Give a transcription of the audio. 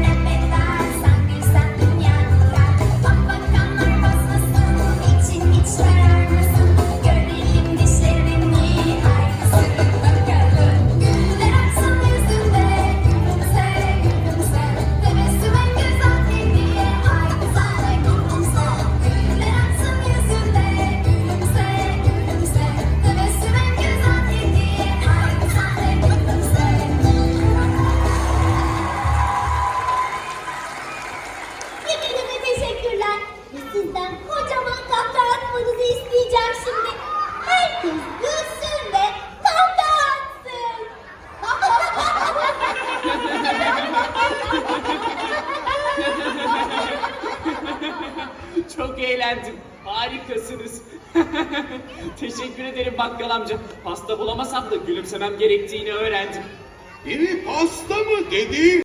Thank you. Eğlendim. Harikasınız. Teşekkür ederim bakkal amca. Pasta bulamasam da gülümsemem gerektiğini öğrendim. Biri pasta mı dedi?